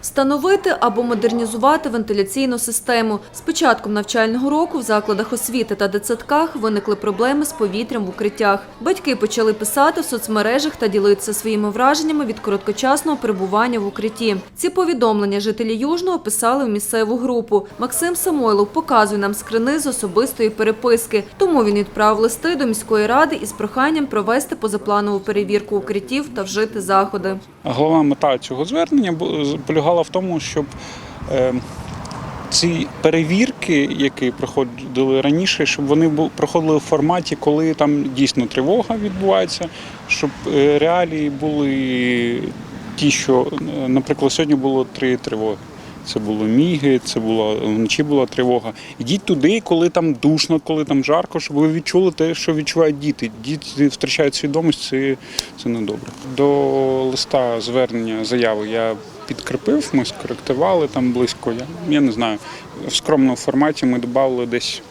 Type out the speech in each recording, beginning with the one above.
Встановити або модернізувати вентиляційну систему. З початком навчального року в закладах освіти та дитсадках виникли проблеми з повітрям в укриттях. Батьки почали писати в соцмережах та ділитися своїми враженнями від короткочасного перебування в укритті. Ці повідомлення жителі Южного писали в місцеву групу. Максим Самойлов показує нам скрини з особистої переписки. Тому він відправив листи до міської ради із проханням провести позапланову перевірку укриттів та вжити заходи. Головна мета цього звернення полягала в тому, щоб е, ці перевірки, які проходили раніше, щоб вони проходили в форматі, коли там дійсно тривога відбувається, щоб е, реалії були ті, що, наприклад, сьогодні було три тривоги. Це було міги, це була вночі була тривога. Йдіть туди, коли там душно, коли там жарко, щоб ви відчули те, що відчувають діти. Діти втрачають свідомість, це, це не добре. До листа звернення заяви я підкріпив, ми скоректували там близько. Я, я не знаю. В скромному форматі ми додали десь.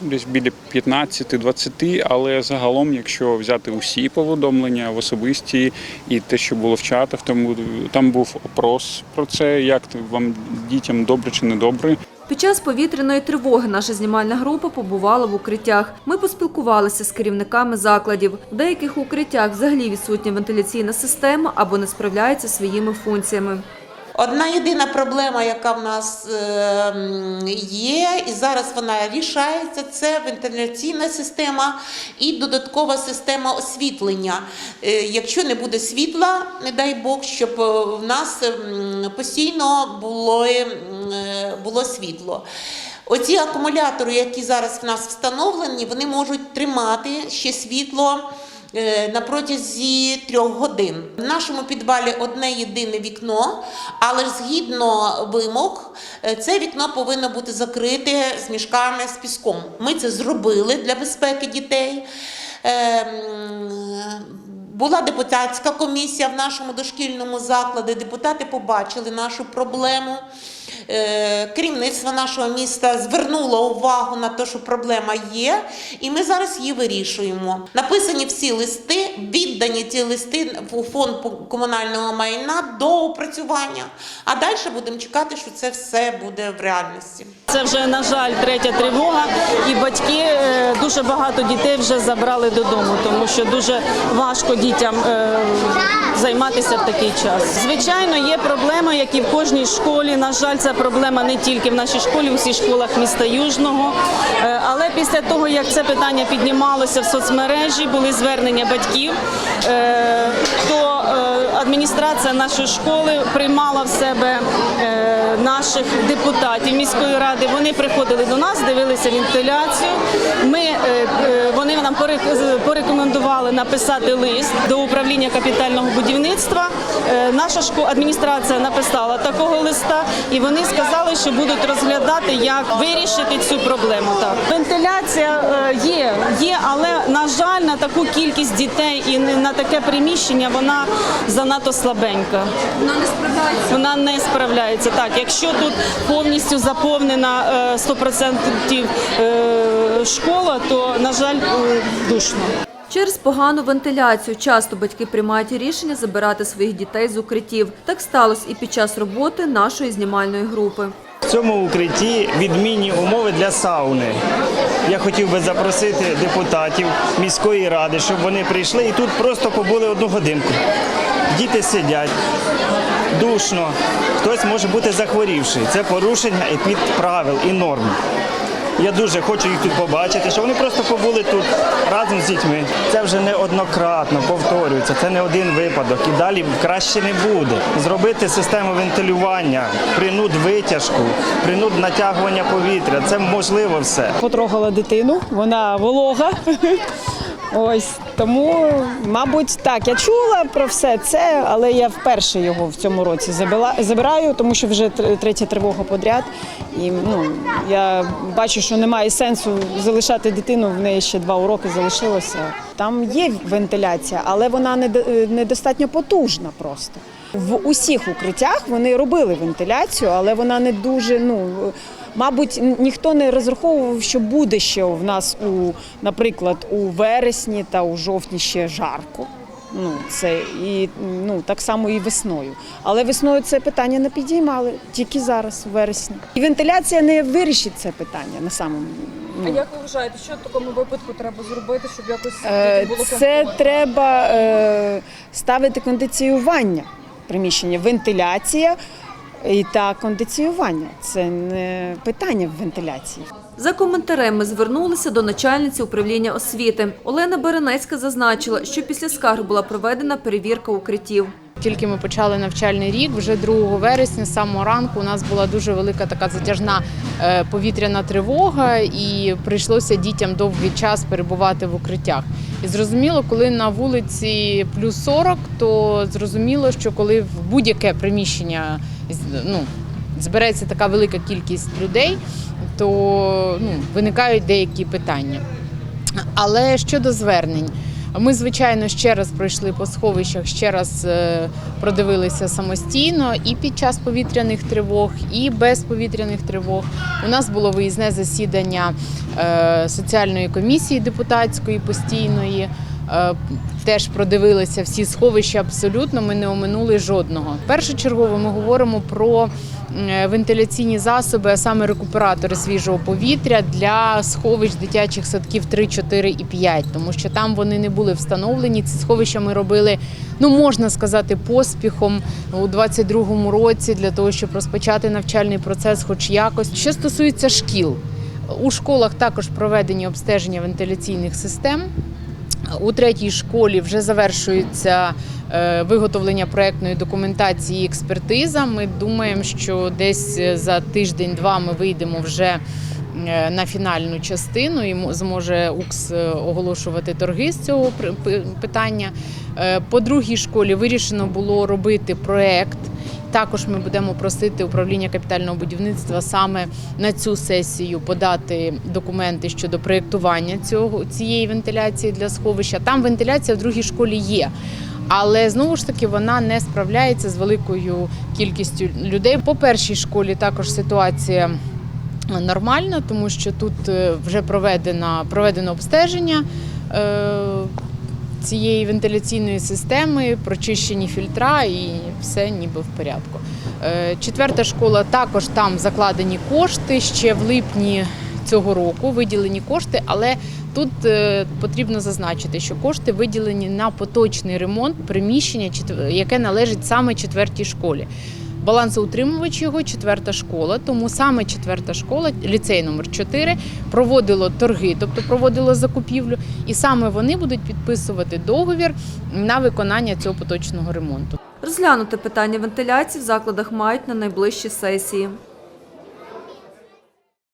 Десь біля 15-20, але загалом, якщо взяти усі повідомлення в особисті і те, що було в чатах, там, там був опрос про це, як вам дітям добре чи не добре. Під час повітряної тривоги наша знімальна група побувала в укриттях. Ми поспілкувалися з керівниками закладів. В деяких укриттях взагалі відсутня вентиляційна система або не справляється своїми функціями. Одна єдина проблема, яка в нас е, є, і зараз вона рішається, це вентиляційна система і додаткова система освітлення. Е, Якщо не буде світла, не дай Бог, щоб е, в нас постійно було, е, було світло. Оці акумулятори, які зараз в нас встановлені, вони можуть тримати ще світло. Е, на протязі трьох годин. В нашому підвалі одне єдине вікно, але згідно вимог, е, це вікно повинно бути закрите з мішками з піском. Ми це зробили для безпеки дітей. Е, Була депутатська комісія в нашому дошкільному закладі. Депутати побачили нашу проблему. Е, Керівництво нашого міста звернуло увагу на те, що проблема є, і ми зараз її вирішуємо. Написані всі листи, віддані ці листи у фонд комунального майна до опрацювання. А далі будемо чекати, що це все буде в реальності. Це вже на жаль третя тривога, і батьки е, дуже багато дітей вже забрали додому, тому що дуже важко дітям е, займатися в такий час. Звичайно, є проблеми, як і в кожній школі. На жаль, ця проблема не тільки в нашій школі, у всіх школах міста Южного. Е, Але після того, як це питання піднімалося в соцмережі, були звернення батьків, е, то адміністрація нашої школи приймала в себе е, наших депутатів міської ради. Вони приходили до нас, дивилися вентиляцію. Ми, е, е, вони нам порек- порекомендували написати лист до управління капітального будівництва. Наша шко- адміністрація написала такого листа, і вони сказали, що будуть розглядати, як вирішити цю проблему. Так, вентиляція є, є, але на жаль, на таку кількість дітей і на таке приміщення вона занадто слабенька. Вона не справляється. Вона не справляється. Так, якщо тут повністю заповнена е, 100% е, школа, то на жаль е, душно. Через погану вентиляцію часто батьки приймають рішення забирати своїх дітей з укриттів. Так сталося і під час роботи нашої знімальної групи. В цьому укритті відмінні умови для сауни. Я хотів би запросити депутатів міської ради, щоб вони прийшли і тут просто побули одну годинку. Діти сидять, душно, хтось може бути захворівший. Це порушення правил і норм. Я дуже хочу їх тут побачити, щоб вони просто побули тут разом з дітьми. Це вже неоднократно повторюється, це не один випадок. І далі краще не буде. Зробити систему вентилювання, принуд витяжку, принуд натягування повітря. Це можливо все. потрогала дитину, вона волога. Ось тому, мабуть, так. Я чула про все це, але я вперше його в цьому році забила- забираю, тому що вже третя тривога подряд. І ну я бачу, що немає сенсу залишати дитину. В неї ще два уроки залишилося. Там є вентиляція, але вона недо- недостатньо потужна просто. В усіх укриттях вони робили вентиляцію, але вона не дуже ну. Мабуть, ніхто не розраховував, що буде ще в нас у, наприклад, у вересні та у жовтні ще жарко. Ну це і ну так само і весною. Але весною це питання не підіймали тільки зараз, у вересні. І вентиляція не вирішить це питання на самому. А Ну. як ви вважаєте, що в такому випадку треба зробити, щоб якось Е, було Це треба е, ставити кондиціювання приміщення, вентиляція та кондиціювання. Це не питання в вентиляції. За коментарем ми звернулися до начальниці управління освіти. Олена Беренецька зазначила, що після скарг була проведена перевірка укриттів. Тільки ми почали навчальний рік, вже 2 вересня, самого ранку, у нас була дуже велика така затяжна е, повітряна тривога, і прийшлося дітям довгий час перебувати в укриттях. І зрозуміло, коли на вулиці плюс 40, то зрозуміло, що коли в будь-яке приміщення ну, збереться така велика кількість людей, то ну, виникають деякі питання. Але щодо звернень, ми, звичайно, ще раз пройшли по сховищах, ще раз е, продивилися самостійно і під час повітряних тривог, і без повітряних тривог. У нас було виїзне засідання е, соціальної комісії депутатської постійної. Е, Теж продивилися всі сховища абсолютно. Ми не оминули жодного. Першочергово ми говоримо про вентиляційні засоби, а саме рекуператори свіжого повітря для сховищ дитячих садків 3, 4 і 5, тому що там вони не були встановлені. Ці сховища ми робили, ну можна сказати, поспіхом у 22-му році для того, щоб розпочати навчальний процес, хоч якось. Що стосується шкіл, у школах також проведені обстеження вентиляційних систем. У третій школі вже завершується е, виготовлення проектної документації і експертиза. Ми думаємо, що десь е, за тиждень-два ми вийдемо вже е, на фінальну частину і мо- зможе УКС оголошувати торги з цього питання. По другій школі вирішено було робити проект. Також ми будемо просити управління капітального будівництва саме на цю сесію подати документи щодо проєктування цього цієї вентиляції для сховища. Там вентиляція в другій школі є. Але знову ж таки вона не справляється з великою кількістю людей. По першій школі також ситуація нормальна, тому що тут е, вже проведено, проведено обстеження. Цієї вентиляційної системи, прочищені фільтра і все ніби в порядку. Е, Четверта школа також там закладені кошти ще в липні цього року, виділені кошти, але тут е, потрібно зазначити, що кошти виділені на поточний ремонт приміщення, яке належить саме четвертій школі. Балансоутримувач його четверта школа, тому саме четверта школа, ліцей номер 4, проводило торги, тобто проводило закупівлю, і саме вони будуть підписувати договір на виконання цього поточного ремонту. Розглянути питання вентиляції в закладах мають на найближчі сесії.